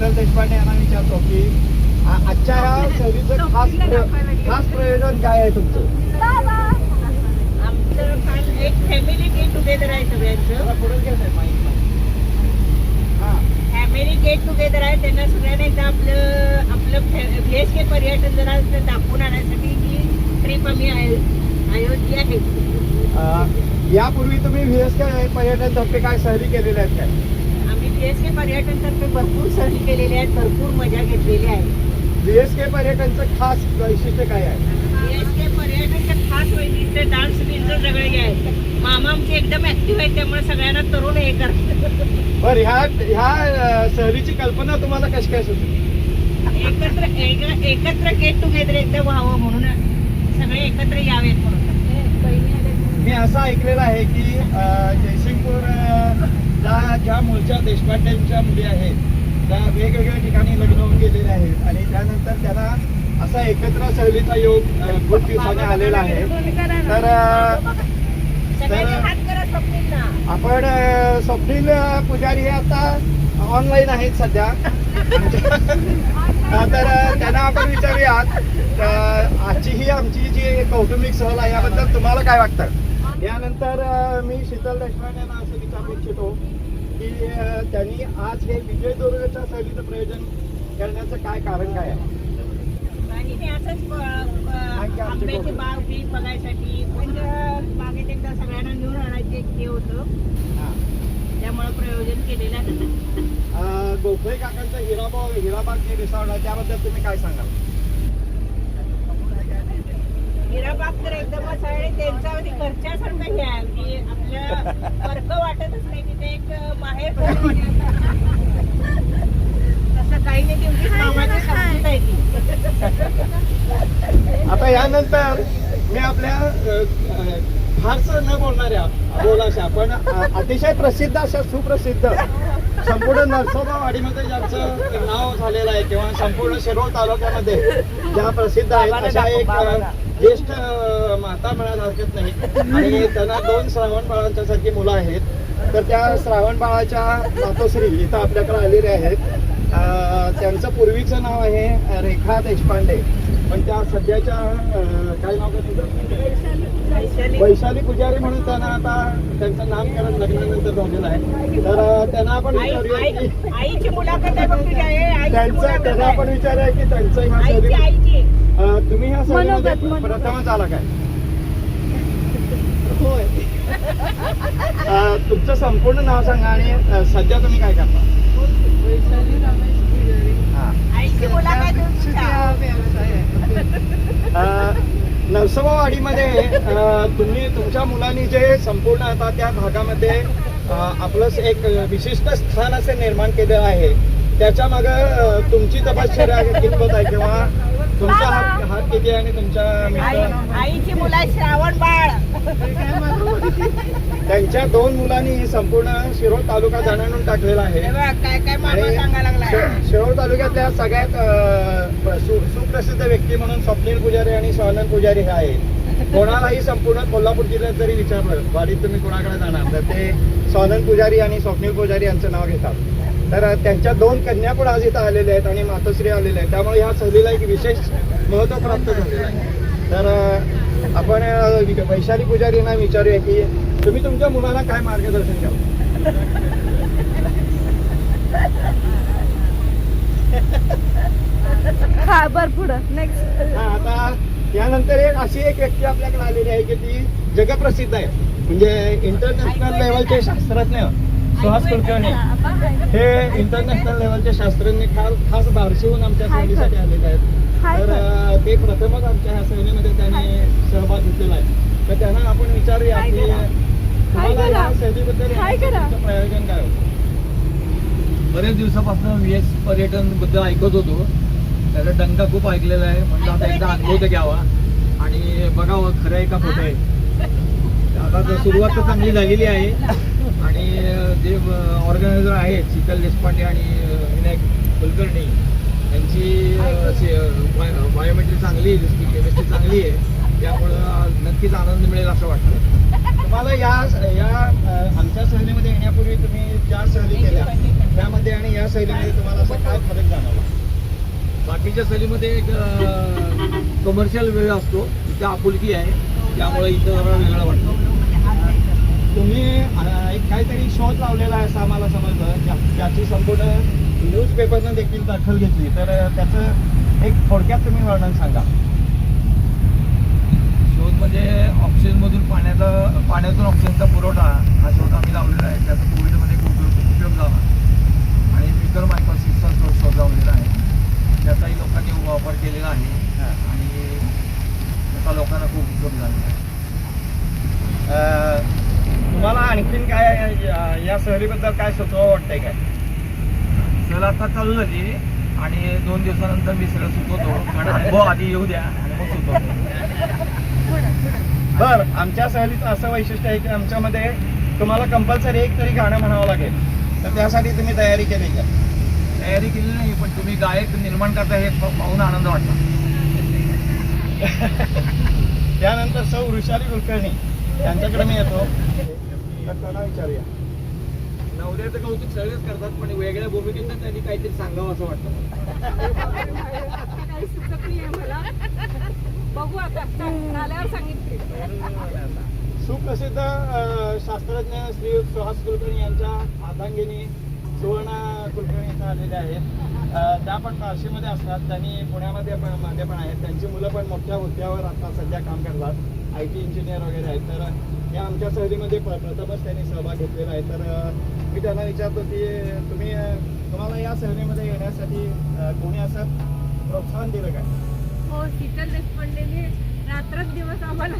तर देशपांडे यांना विचारतो की आजच्या ह्या सहलीचं खास खास प्रयोजन काय आहे तुमचं? आमचं काल एक फॅमिली गेट टुगेदर आहे सगळ्यांचं. हा. फॅमिली गेट टुगेदर आहे त्यांना सगळ्यांना एकदा आपलं आपलं एस के पर्यटन जरा दाखवून आणण्यासाठी ही ट्रिप आम्ही आयोजली आहे. यापूर्वी तुम्ही व्ही एस के पर्यटन तर्फे काय सहली केलेल्या आहेत काय? आम्ही व्ही एस के पर्यटनतर्फे भरपूर सहली केलेल्या आहेत भरपूर मजा घेतलेली आहे. व्ही एस के पर्यटनचं खास वैशिष्ट्य काय आहे? व्ही एस के पर्यटनचं खास वैशिष्ट्य डान्स बिन्स सगळं हे आहे. मामा आमचे एकदम ऍक्टिव्ह आहेत त्यामुळे सगळ्यांना तरुण हे करतात. बरं ह्या ह्या अं, सहलीची कल्पना तुम्हाला कशी काय सुचली? एकत्र एक- एकत्र गेट टुगेदर एकदा व्हावं म्हणून सगळे एकत्र यावेत म्हणून. मी असं ऐकलेलं आहे की अं, जयसिंगपूर अं, ला ज्या मूळच्या देशपांडेंच्या मुली आहेत त्या वेगवेगळ्या ठिकाणी लग्न होऊन गेलेल्या आहेत. आणि त्यानंतर त्यांना असा एकत्र सहलीचा योग खूप दिवसाने आलेला आहे. तर आपण स्वप्नील पुजारी हे आता ऑनलाईन आहेत सध्या. तर त्यांना आपण विचारूयात आजची ही आमची जी कौटुंबिक सहल आहे याबद्दल तुम्हाला काय वाटतं? यानंतर मी शीतल देशपांडे यांना असं विचारू इच्छितो की त्यांनी आज हे विजयदुर्गच्या सहलीचं प्रयोजन करण्याचं काय कारण काय आहे? आंब्याची. बाग बी बघायसाठी पण बागेत एकदा सगळ्यांना घेऊन आणायचे हे होतं. त्यामुळे प्रयोजन केलेलं आहे. गोखले काकांचं हिराबाग हिराबाग जे रिसॉर्ट आहे त्याबद्दल तुम्ही काय सांगाल? हिराबाग तर एकदमच आहे आणि त्यांचं अगदी घरच्यासारखं हे आहे. वाटतच नाही तिथे एक माहेर तसं काही नाही तेवढी मामाची समजूत आहे ती. आता यानंतर मी आपल्या फारसं न बोलणाऱ्या बोलाशा पण अतिशय प्रसिद्ध अशा सुप्रसिद्ध संपूर्ण नरसोबावाडीमध्ये ज्यांचं नाव झालेलं आहे किंवा संपूर्ण शिरोळ तालुक्यामध्ये ज्या प्रसिद्ध आहेत अशा एक ज्येष्ठ माता म्हणायला हरकत नाही. आणि त्यांना दोन श्रावण बाळांच्यासारखी मुलं आहेत. तर त्या श्रावण बाळाच्या मातोश्री इथं आपल्याकडे आलेले आहेत. त्यांचं पूर्वीचं नाव आहे रेखा देशपांडे. पण त्या सध्याच्या काय नाव तुझं वैशाली वैशाली पुजारी म्हणून त्यांना आता त्यांचं नामकरण लग्नानंतर झालेलं आहे. तर त्यांना आपण आईची मुलाखत आहे त्यांचं त्यांना आहे. आपण विचारूया की त्यांचं ह्या आईची सहली आईची. अ, तुम्ही ह्या मनोगत. प्रथमच आला काय? होय. तुमचं संपूर्ण नाव सांगा आणि सध्या तुम्ही काय करता? हा आईची मुलाखत देऊन सुद्धा. अ, नरसोबावाडीमध्ये तुम्ही तुमच्या मुलांनी जे संपूर्ण आता त्या भागामध्ये अ, आपलं एक विशिष्ट स्थान असे निर्माण केलेलं आहे. त्याच्या माग तुमची तपश्चर्या कितपत आहे किंवा तुमचा हात हात किती आहे आणि तुमच्या मित्र आईची मुलं श्रावण बाळ. त्यांच्या दोन मुलांनी हे संपूर्ण शिरोळ तालुका जाणून टाकलेला आहे. शिरोळ तालुक्यातल्या सगळ्यात सुप्रसिद्ध व्यक्ती म्हणून स्वप्नील पुजारी आणि स्वानंद पुजारी हे आहेत. कोणालाही संपूर्ण कोल्हापूर जिल्ह्यात जरी विचारलं वाडीत तुम्ही कोणाकडे जाणार? तर ते स्वानंद पुजारी आणि स्वप्नील पुजारी यांचं नाव घेतात. तर त्यांच्या दोन कन्या पण आज इथं आलेल्या आहेत आणि मातोश्री आलेल्या आहेत. त्यामुळे ह्या सहलीला एक विशेष महत्त्व प्राप्त झालेलं आहे. तर आपण वैशाली पुजारी यांना विचारूया की तुम्ही तुमच्या मुलाला काय मार्गदर्शन द्याल? हा बर पुढं नेक्स्ट हा, आता यानंतर एक अशी एक व्यक्ती आपल्याकडे आलेली आहे की ती जगप्रसिद्ध आहे. म्हणजे इंटरनॅशनल लेवलचे शास्त्रज्ञ. सुहास कुलकर्णी. हे इंटरनॅशनल लेवलचे शास्त्रज्ञ खास खास बारशीहून आमच्या सहलीसाठी आलेले आहेत. तर ते प्रथमच आमच्या ह्या सहलीमध्ये त्यांनी सहभाग घेतलेला आहे. तर त्यांना आपण विचारूया की. तुमचं प्रयोजन काय होतं? बरेच दिवसापासून व्ही एस पर्यटनबद्दल ऐकत होतो. त्याचा डंका खूप ऐकलेला आहे. म्हणजे आता एकदा अनुभव तर घ्यावा. आणि बघावं खरं आहे का खोटं आहे? आता तर सुरुवात तर चांगली झालेली आहे. आणि जे ऑर्गनायझर आहेत शीतल देशपांडे आणि विनायक कुलकर्णी यांची बायोमेट्री चांगली आहे दिसती केमिस्ट्री चांगली आहे. त्यामुळं नक्कीच आनंद मिळेल असं वाटतं. तुम्हाला या या आमच्या सहलीमध्ये येण्यापूर्वी तुम्ही ज्या सहली केल्या त्यामध्ये आणि या सहलीमध्ये तुम्हाला असं काय फरक बाकीच्या सहलीमध्ये एक कमर्शियल वेळ असतो इथे आपुलकी आहे त्यामुळे इथं जरा वेगळं वाटतं. तुम्ही एक काहीतरी शोध लावलेला आहे असं आम्हाला समजलं ज्या- ज्याची संपूर्ण न्यूज पेपरनं देखील दखल घेतली. तर त्याचं एक थोडक्यात तुम्ही वर्णन सांगा. शोध म्हणजे ऑक्सिजनमधून पाण्याचा पाण्यातून ऑक्सिजनचा पुरवठा हा शोध आम्ही लावलेला आहे. त्याचा कोविडमध्ये खूप उपयोग उपयोग झाला. आणि मिकर मायक्रोसिसचा शोध शोध लावलेला आहे. त्याचाही लोकांनी वापर केलेला आहे. आणि त्याचा लोकांना खूप उपयोग झालेला आहे. तुम्हाला आणखीन काय या सहलीबद्दल काय सुचवा वाटतंय काय? सहल आता चालू झाली आणि दोन दिवसानंतर मी सगळं सुचवतो अनुभव आधी येऊ द्या. आणि मग सुचवतो बर आमच्या सहलीचं असं वैशिष्ट्य आहे की आमच्यामध्ये तुम्हाला कंपल्सरी एक तरी गाणं म्हणावं लागेल. तर त्यासाठी तुम्ही तयारी केली का? तयारी केली नाही पण तुम्ही गायक निर्माण करता हे पाहून आनंद वाटतो. त्यानंतर सौ वृषाली कुलकर्णी. त्यांच्याकडे मी येतो. तर त्यांना विचारूया. नवऱ्याचं कौतुक सगळेच करतात पण वेगळ्या भूमिकेतनं त्यांनी काहीतरी सांगावं असं वाटतं. काही सुचत नाहीये मला बघू आता झाल्यावर सांगितले सुप्रसिद्ध शास्त्रज्ञ श्री सुहास कुलकर्णी यांच्या अर्धांगिनी सुवर्ण कुलकर्णी इथं आलेल्या आहेत. त्या पण बार्शीमध्ये असतात. त्यांनी पुण्यामध्ये पण मध्ये पण आहेत. त्यांची मुलं पण मोठ्या हुद्द्यावर आता सध्या काम करतात. आय टी इंजिनियर वगैरे आहेत. तर या आमच्या सहलीमध्ये प- प्रथमच त्यांनी सहभाग घेतलेला आहे. तर मी त्यांना विचारतो की तुम्ही तुम्हाला या सहलीमध्ये येण्यासाठी कोणी असं प्रोत्साहन दिलं काय? हो शीतल देशपांडेने रात्रच दिवस आम्हाला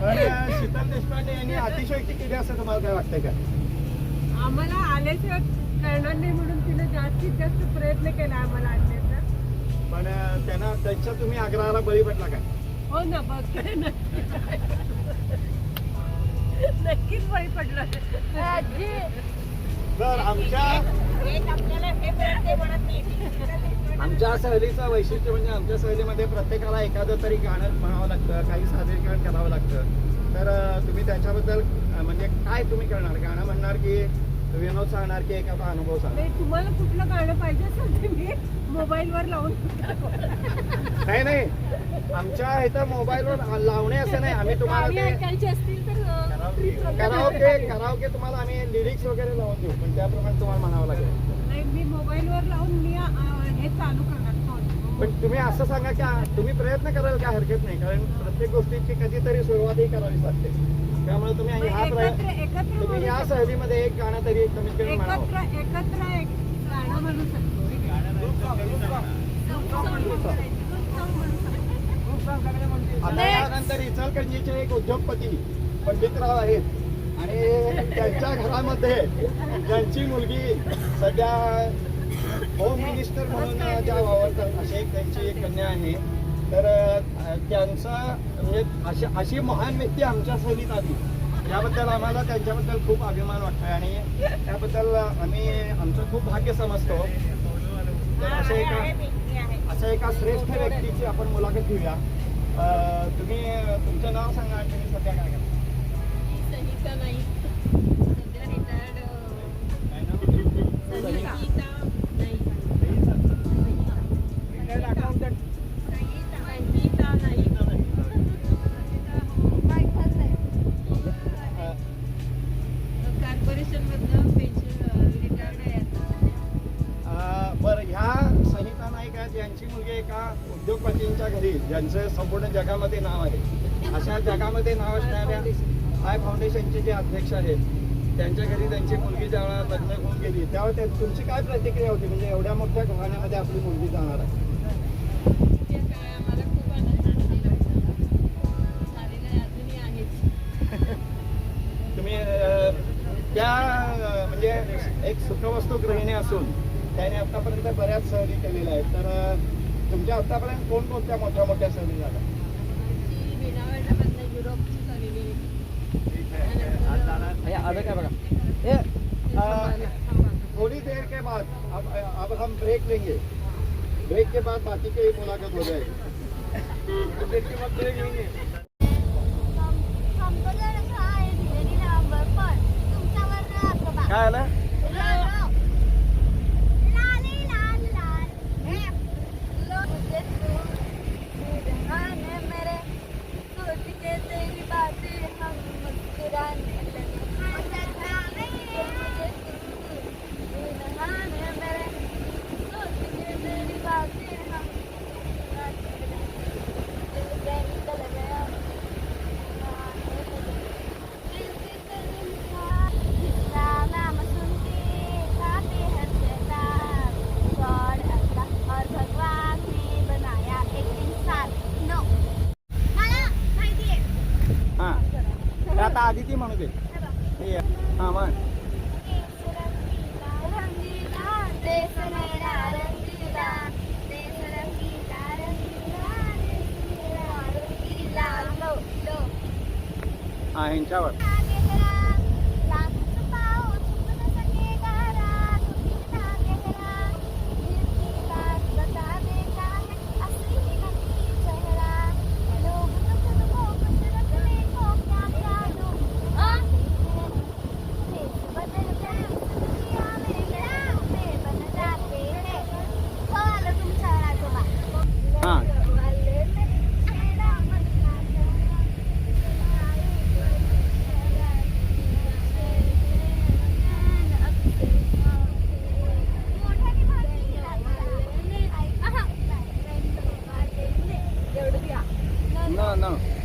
पण शीतल देशपांडे यांनी अतिशयोक्ती केली असं तुम्हाला काय वाटतंय का? आम्हाला आल्याशिवाय करणार नाही म्हणून तिने जास्तीत जास्त प्रयत्न केला आम्हाला. पण त्यांना त्यांच्या तुम्ही आग्रहाला बळी पडला काय? हो ना बघ नक्कीच बळी पडलं. तर आमच्या आमच्या सहलीचं वैशिष्ट्य म्हणजे आमच्या सहलीमध्ये प्रत्येकाला एखादं तरी गाणं म्हणावं लागतं काही सादरीकरण करावं लागतं. तर तुम्ही त्याच्याबद्दल म्हणजे काय तुम्ही करणार? गाणं म्हणणार की विनोद सांगणार की एखादा अनुभव सांगणार नाही तुम्हाला कुठलं गाणं पाहिजे असेल ते मी मोबाईलवर लावून नाही नाही. आमच्या इथं मोबाईलवर लावणे असं नाही. आम्ही तुम्हाला गाणी ते ऐकायची असतील तर अं, कराओके कराओके तुम्हाला आम्ही लिरिक्स वगैरे लावून देऊ. पण त्याप्रमाणे तुम्हाला म्हणावं लागेल. नाही मी मोबाईलवर लावून मी हे चालू करणार. phone. पण तुम्ही असं सांगा की आ- तुम्ही प्रयत्न कराल काय हरकत नाही? कारण प्रत्येक गोष्टीची कधीतरी सुरुवातही करावी लागते. त्यामुळे तुम्ही तुम्ही या म्हणू सहलीमध्ये एक गाणं तरी कमीत कमी म्हणावं. एकत्र एकत्र एक गाणं म्हणू शकतो. आता यानंतर इचलकरंजीचे एक उद्योगपती पंडितराव आहेत. आणि त्यांच्या घरामध्ये त्यांची मुलगी सध्या होम मिनिस्टर म्हणून ज्या वावरतात अशी एक त्यांची एक कन्या आहे. तर त्यांचा म्हणजे अशी अशी महान व्यक्ती आमच्या सहलीत आली. याबद्दल आम्हाला त्यांच्याबद्दल खूप अभिमान वाटतोय आणि त्याबद्दल आम्ही आमचं खूप भाग्य समजतो. अशा आहे, एका. अशा एका श्रेष्ठ व्यक्तीची आपण मुलाखत घेऊया. तुम्ही तुमचं नाव सांगा आणि तुम्ही सध्या काय करता? संहिता नाही सध्या रिटायर्ड बरं ह्या संहिता नाईक यांची मुलगी एका उद्योगपतींच्या घरी ज्यांचं संपूर्ण जगामध्ये नाव आहे. अशा जगामध्ये नाव असणाऱ्या आय फाउंडेशनचे जे अध्यक्ष आहेत त्यांच्या घरी त्यांची मुलगी ज्यावेळेला लग्न होऊन गेली त्यावर त्या- तुमची काय प्रतिक्रिया होती? म्हणजे एवढ्या मोठ्या घराण्यामध्ये आपली मुलगी जाणार आहे. सुखवस्तू गृहिणी असून त्याने आतापर्यंत बऱ्याच सहली केलेल्या आहेत. तर तुमच्या आतापर्यंत कोणकोणत्या मोठ्या मोठ्या सहली झाल्या? ती काय थोड़ी देर के बाद अब अब हम ब्रेक लेंगे. ब्रेक के बाद बाकी की मुलाकात हो जाएगी. ब्रेक के बाद ब्रेक लेंगे. देश मेरा não, não.